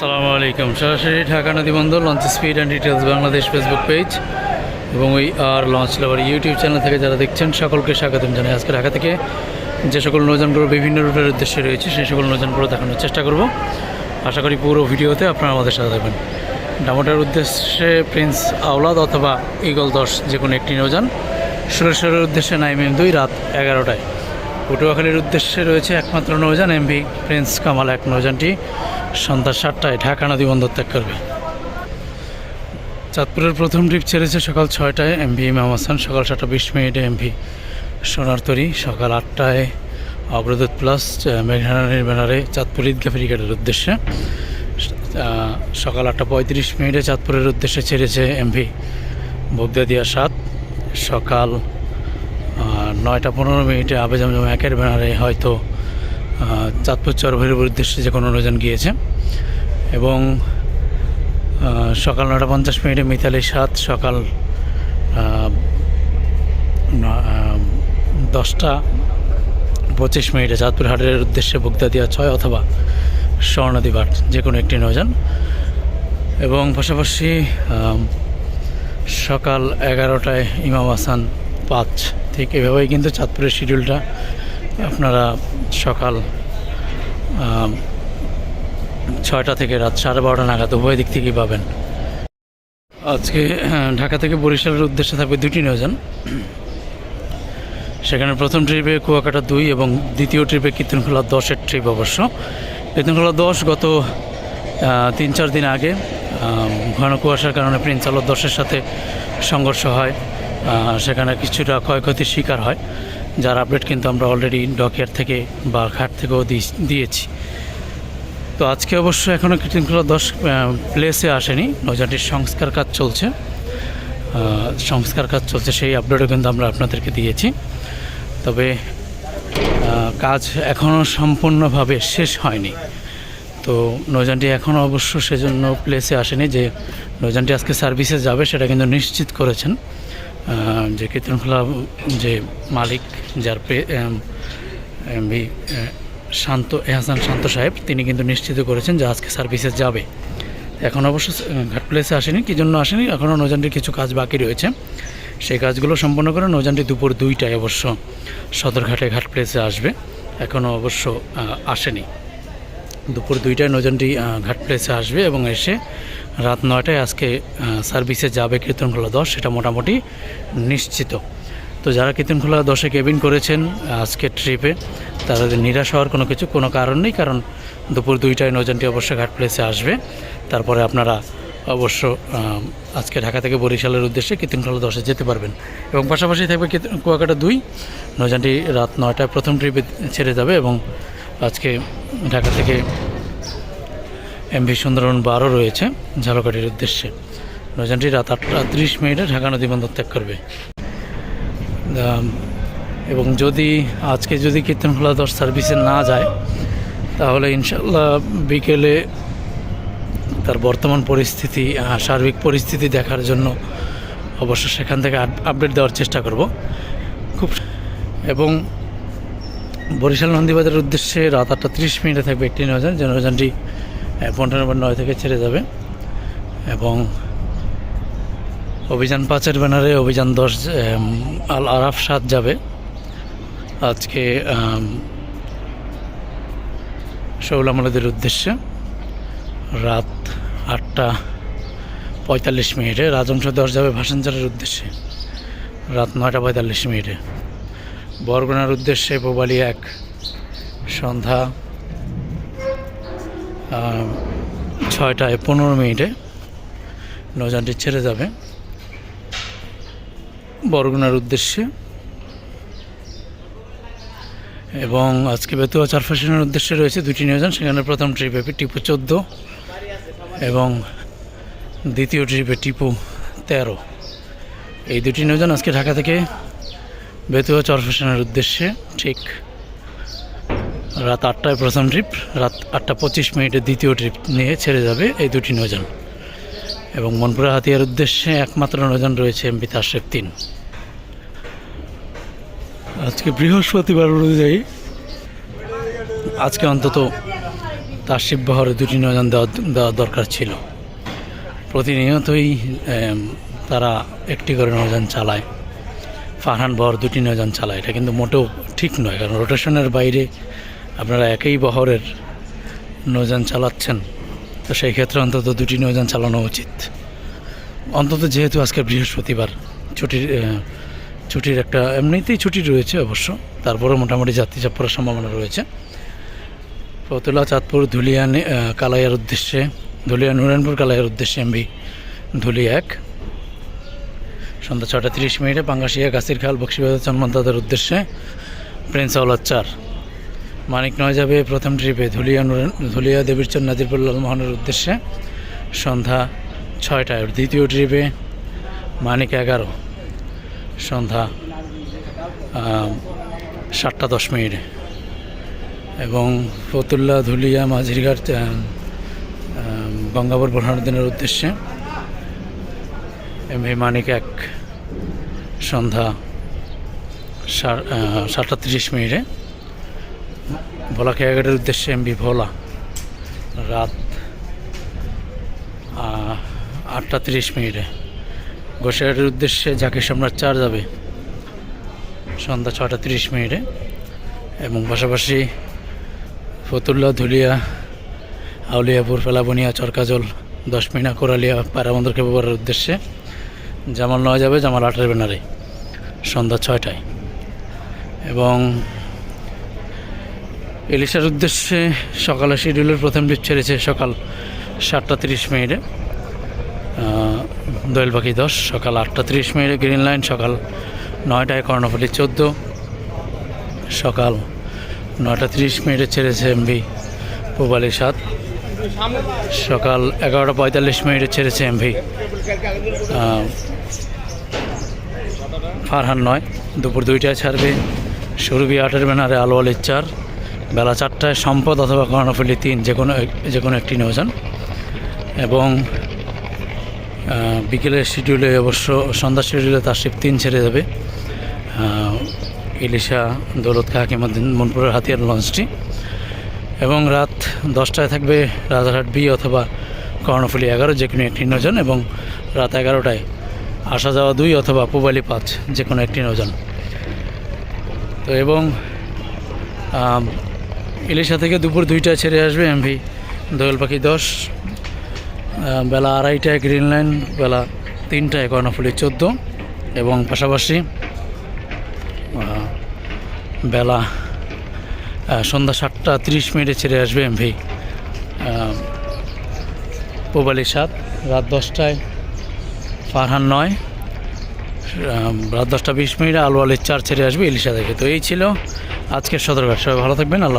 আসসালামু আলাইকুম। সরাসরি ঢাকা নদী বন্দর launch speed and details Bangladesh Facebook page এবং ওই আর লঞ্চ লাভার ইউটিউব চ্যানেল থেকে যারা দেখছেন, সকলকে স্বাগতম জানাই। আজকে ঢাকা থেকে যে সকল নৌযানগুলো বিভিন্ন রুটের উদ্দেশ্যে রয়েছে, সেই সকল নৌযানগুলো দেখানোর চেষ্টা করব। আশা করি পুরো ভিডিওতে আপনারা আমাদের সাথে থাকবেন। ডামোটার উদ্দেশ্যে প্রিন্স আওলাদ অথবা ইগল দশ যে কোনো একটি নৌযান সুরেশ্বরের উদ্দেশ্যে নাইমিম দুই রাত এগারোটায়। পটুয়াখালীর উদ্দেশ্যে রয়েছে একমাত্র নৌযান এমভি প্রিন্স কামাল এক নৌযানটি। সন্ধ্যা সাতটায় ঢাকা নদী বন্দর ত্যাগ করবে। চাঁদপুরের প্রথম ট্রিপ ছেড়েছে সকাল ছয়টায় এমভি ইমাম হাসান, সকাল সাতটা বিশ মিনিটে এমভি সোনার তরী সকাল আটটায় অবরোধ প্লাস মেঘনারায়ণের ব্যানারে চাঁদপুর ঈদগাহ ফেরিঘাটের উদ্দেশ্যে। সকাল আটটা পঁয়ত্রিশ মিনিটে চাঁদপুরের উদ্দেশ্যে ছেড়েছে এমভি বগদাদিয়া সাত। সকাল নয়টা পনেরো মিনিটে আবেদন একের ব্যানারে হয়তো চাঁদপুর চরভৈরবের উদ্দেশ্যে যে কোনো নজন গিয়েছে। এবং সকাল নটা পঞ্চাশ মিনিটে মিতালি সাত, সকাল দশটা পঁচিশ মিনিটে চাঁদপুর হাটের উদ্দেশ্যে বগদাদিয়া ছয় অথবা স্বর্ণদী বাট যে কোনো একটি নৌযান এবং পাশাপাশি সকাল এগারোটায় ইমাম হাসান পাঁচ। ঠিক এভাবেই কিন্তু চাঁদপুরের শিডিউলটা আপনারা সকাল ছয়টা থেকে রাত সাড়ে বারোটা নাগাদ উভয় দিক থেকেই পাবেন। আজকে ঢাকা থেকে বরিশালের উদ্দেশ্যে থাকবে দুটি নিয়োজন। সেখানে প্রথম ট্রিপে কুয়াকাটা দুই এবং দ্বিতীয় ট্রিপে কীর্তনখোলা দশের ট্রিপ অবশ্য। কীর্তনখোলা দশ গত তিন চার দিন আগে ঘন কুয়াশার কারণে প্রিন্স আলো দশের সাথে সংঘর্ষ হয়। সেখানে কিছুটা ক্ষয়ক্ষতির শিকার হয়। যার আপডেট কিন্তু আমরা অলরেডি ডকিয়ার থেকে বা ঘাট থেকেও দিয়েছি। তো আজকে অবশ্য এখনও কীর্তনখোলা দশ প্লেসে আসেনি। নৌজানটির সংস্কার কাজ চলছে। সংস্কার কাজ চলছে সেই আপডেটও কিন্তু আমরা আপনাদেরকে দিয়েছি। তবে কাজ এখনও সম্পূর্ণভাবে শেষ হয়নি। তো নৌজানটি এখনও অবশ্য সেজন্য প্লেসে আসেনি যে নৌজানটি আজকে সার্ভিসে যাবে সেটা কিন্তু নিশ্চিত করেছেন। যে কীর্তনখোলা যে মালিক যার পে- এম, শান্ত এহাসান শান্ত সাহেব তিনি কিন্তু নিশ্চিত করেছেন যে আজকে সার্ভিসে যাবে। এখন অবশ্য ঘাট প্লেসে আসেনি কী জন্য আসেনি? এখনও নৌজানটির কিছু কাজ বাকি রয়েছে। সেই কাজগুলো সম্পন্ন করে নৌজানটি দুপুর দুইটায় অবশ্য সদরঘাটে ঘাট প্লেসে আসবে। এখনও অবশ্য আসেনি। দুপুর দুইটায় নৌজানটি ঘাট প্লেসে আসবে এবং এসে রাত নয়টায় আজকে সার্ভিসে যাবে কীর্তনখোলা দশ, সেটা মোটামুটি নিশ্চিত। তো যারা কীর্তনখোলা দশে কেবিন করেছেন আজকে ট্রিপে তাদের নিরাশ হওয়ার কোনো কিছু, কোনো কারণ নেই, কারণ দুপুর দুইটায় নৌজানটি অবশ্য ঘাট প্লেসে আসবে। তারপরে আপনারা অবশ্য আজকে ঢাকা থেকে বরিশালের উদ্দেশ্যে কীর্তনখোলা দশে যেতে পারবেন। এবং পাশাপাশি থাকবে কুয়াকাটা দুই নৌজানটি রাত নয়টায় প্রথম ট্রিপে ছেড়ে যাবে এবং আজকে ঢাকা থেকে এমভি সুন্দরবন বারো রয়েছে ঝালকাঠির উদ্দেশ্যে। নৌযানটি রাত আটটা ত্রিশ মিনিটে ঢাকা নদী বন্দর ত্যাগ করবে। এবং যদি আজকে যদি কীর্তনখোলা দশ সার্ভিসে না যায়, তাহলে ইনশাল্লাহ বিকেলে তার বর্তমান পরিস্থিতি সার্বিক পরিস্থিতি দেখার জন্য অবশ্য সেখান থেকে আপডেট দেওয়ার চেষ্টা করব। খুব এবং বরিশাল নন্দীবাজারের উদ্দেশ্যে রাত আটটা ত্রিশ মিনিটে থাকবে একটি নৌযান যে নৌযানটি পনেরো নম্বর নয় থেকে ছেড়ে যাবে। এবং অভিযান পাঁচের ব্যানারে অভিযান দশ আল আরাফ সাত যাবে। আজকে শৌলামলাদের উদ্দেশ্যে রাত আটটা পঁয়তাল্লিশ মিনিটে রাজংশ দশ যাবে ভাসানচারের উদ্দেশ্যে, রাত নয়টা পঁয়তাল্লিশ মিনিটে। বরগুনার উদ্দেশ্যে পোবালি এক সন্ধ্যা ছয়টায় পনেরো মিনিটে নৌযানটি ছেড়ে যাবে। বরগুনার উদ্দেশ্যে এবং আজকে বেতুয়া চারফাশনের উদ্দেশ্যে রয়েছে দুটি নৌযান, সেখানে প্রথম ট্রিপে টিপু চোদ্দ এবং দ্বিতীয় ট্রিপে টিপু তেরো। এই দুটি নৌযান আজকে ঢাকা থেকে বেতুয়া চরফেশনের উদ্দেশ্যে ঠিক রাত আটটায় প্রথম ট্রিপ রাত আটটা পঁচিশ মিনিটে দ্বিতীয় ট্রিপ নিয়ে ছেড়ে যাবে এই দুটি নৌযান। এবং মনপুরা হাতিয়ার উদ্দেশ্যে একমাত্র নৌযান রয়েছে এমবি তাশরেফ তিন। আজকে বৃহস্পতিবার অনুযায়ী আজকে অন্তত তার শিববহরে দুটি নৌযান দেওয়া দেওয়া দরকার ছিল। প্রতিনিয়তই তারা একটি করে নৌযান চালায়। ফারহান বহর দুটি নৌযান চালায়। এটা কিন্তু মোটেও ঠিক নয় কারণ রোটেশনের বাইরে আপনারা একই বহরের নৌযান চালাচ্ছেন। তো সেই ক্ষেত্রে অন্তত দুটি নৌযান চালানো উচিত। অন্তত যেহেতু আজকে বৃহস্পতিবার, ছুটির ছুটির একটা, এমনিতেই ছুটি রয়েছে অবশ্য তারপরে মোটামুটি যাত্রী চাপ পড়ার সম্ভাবনা রয়েছে। ফতুল্লা, চাঁদপুর, ধুলিয়া কালাইয়ার উদ্দেশ্যে, ধুলিয়া, নুরানপুর, কালাইয়ার উদ্দেশ্যে এমবি ধুলি এক। সন্ধ্যা ছটা তিরিশ মিনিটে পাঙ্গাশিয়া গাছির খাল বক্সিবাজার, চন্মন্তাদের উদ্দেশ্যে, প্রিন্স আওলাদ চার। মানিক নয় যাবে প্রথম ট্রিপে। ধুলিয়া ধুলিয়া দেবীরচর নাজিরপুর লালমোহনের উদ্দেশ্যে সন্ধ্যা ছয়টায়। দ্বিতীয় ট্রিপে মানিক এগারো, সন্ধ্যা সাতটা দশ মিনিটে। এবং ফতুল্লা ধুলিয়া মাঝিরঘাট গঙ্গাবর বোরহানুদ্দিনের উদ্দেশ্যে এম ভি মানিক এক, সন্ধ্যা সাতটা তিরিশ মিনিটে। ভোলা খেয়াঘাটের উদ্দেশ্যে এম ভি ভোলা। রাত আটটা তিরিশ মিনিটে। গোসাইহাটের উদ্দেশ্যে জাকির সম্রাট চার যাবে। সন্ধ্যা ছটা তিরিশ মিনিটে। এবং পাশাপাশি ফতুল্লা, ধুলিয়া, আউলিয়াপুর, ফেলাবনিয়া, চরকাজল, দশ মিনা, কোরালিয়া পায়রাবন্দরকে ব্যবহারের উদ্দেশ্যে জামাল নয় যাবে, জামাল আটের ব্যানারে সন্ধ্যা ছয়টায়। এবং ইলিশার উদ্দেশ্যে সকালে শিডিউলের প্রথম ডিপ ছেড়েছে সকাল সাতটা তিরিশ মিনিটে। দোয়েল পাখি দশ, সকাল আটটা তিরিশ মিনিটে গ্রিন লাইন, সকাল নয়টায় কর্ণফুলি চোদ্দ, সকাল নয়টা তিরিশ মিনিটে ছেড়েছে এমবি পুবালি সাত, সকাল এগারোটা পঁয়তাল্লিশ মিনিটে ছেড়েছে এমভি ফারহান নয়, দুপুর দুইটায় ছাড়বে, সুরভি আটের ব্যানারে আলো চার বেলা চারটায় সম্পদ অথবা কর্ণফুলি তিন, যে কোনো যে কোনো একটি নৌযান এবং বিকেলের শিডিউলে অবশ্য সন্ধ্যা শিডিউলে তার শিপ তিন ছেড়ে যাবে। ইলিশা দৌলত খা কিমুদ্দিন মনপুরের হাতিয়ার লঞ্চটি। এবং রাত দশটায় থাকবে রাজারহাট বি অথবা কর্ণফুলি এগারো, যে কোনো একটি নৌযান এবং রাত এগারোটায় আসা যাওয়া দুই অথবা পুবালি পাঁচ, যে কোনো একটি নৌযান তো এবং ইলিশা থেকে দুপুর দুইটায় ছেড়ে আসবে এমভি। দোয়েল পাখি দশ বেলা আড়াইটায় গ্রিন লাইন, বেলা তিনটায় কর্ণফুলি চোদ্দ এবং পাশাপাশি বেলা সন্ধ্যা সাতটা তিরিশ মিনিটে ছেড়ে আসবে এমভি। পোবালি সাত, রাত দশটায় ফারহান নয় রাত দশটা বিশ মিনিটে আলু আলির চার ছেড়ে আসবে ইলিশা থেকে। তো এই ছিল আজকের সদরঘাট সবাই ভালো থাকবেন, আল্লাহ